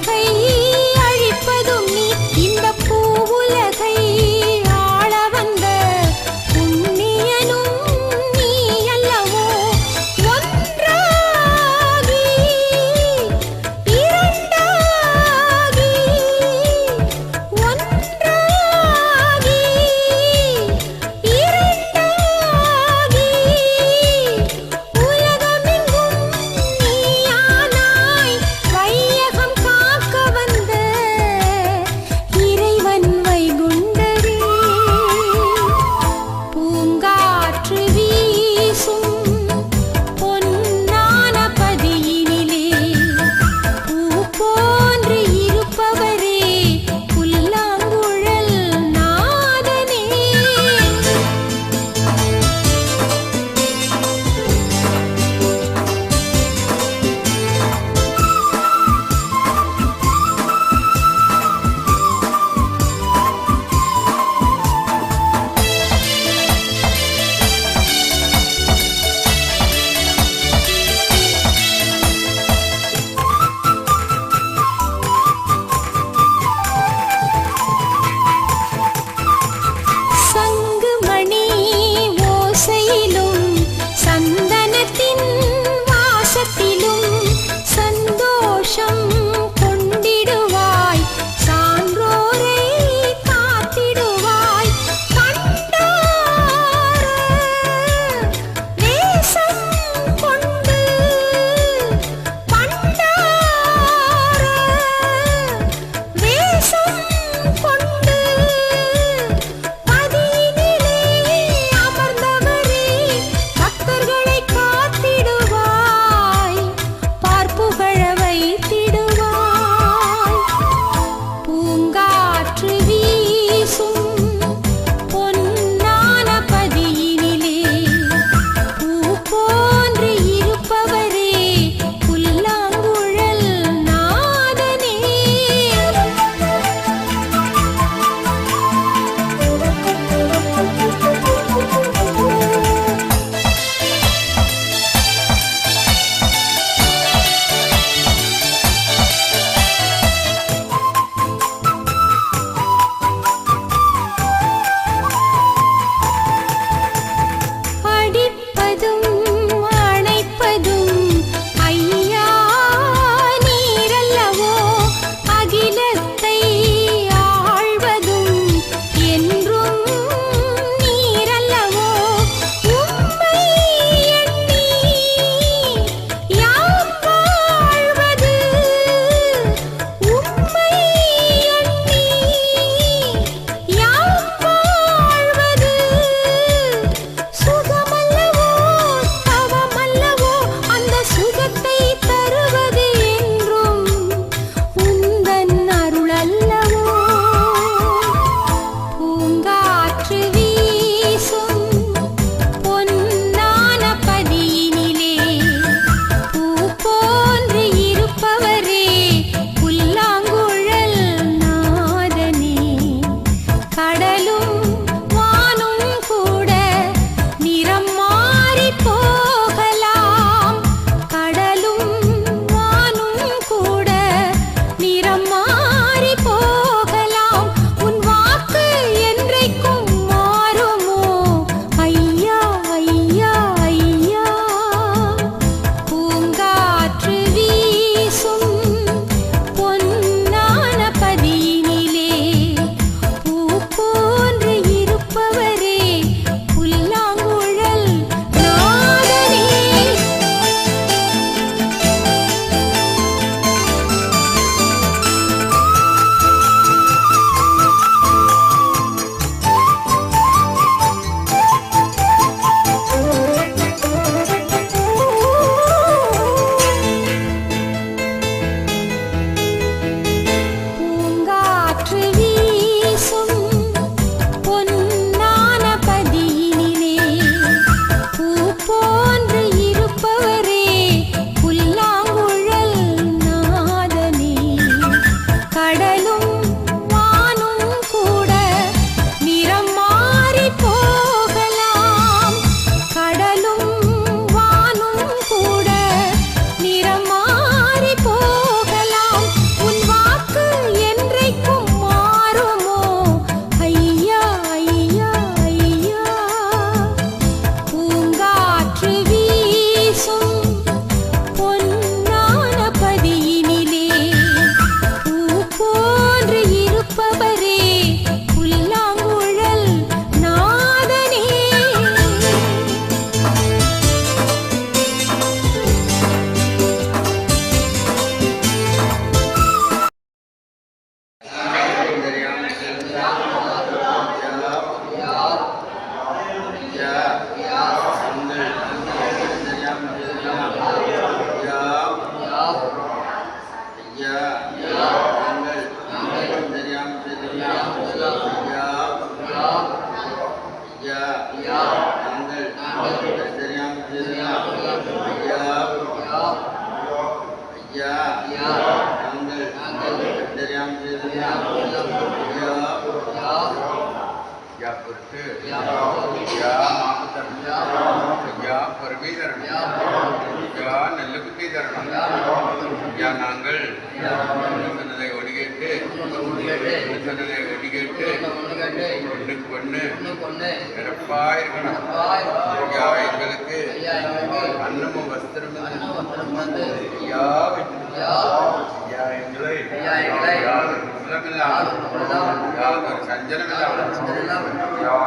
黑衣。பொறுமை தரணும் நாங்கள் சொன்னதை ஒடிகேட்டு சொன்னதை ஒடிகேட்டு ஒண்ணுக்கு ஒண்ணு சிறப்பா இருக்கணும் யா எங்களுக்கு அன்னமும் வஸ்திரம் யா யா எங்களை சஞ்சலமில்லாமல் யா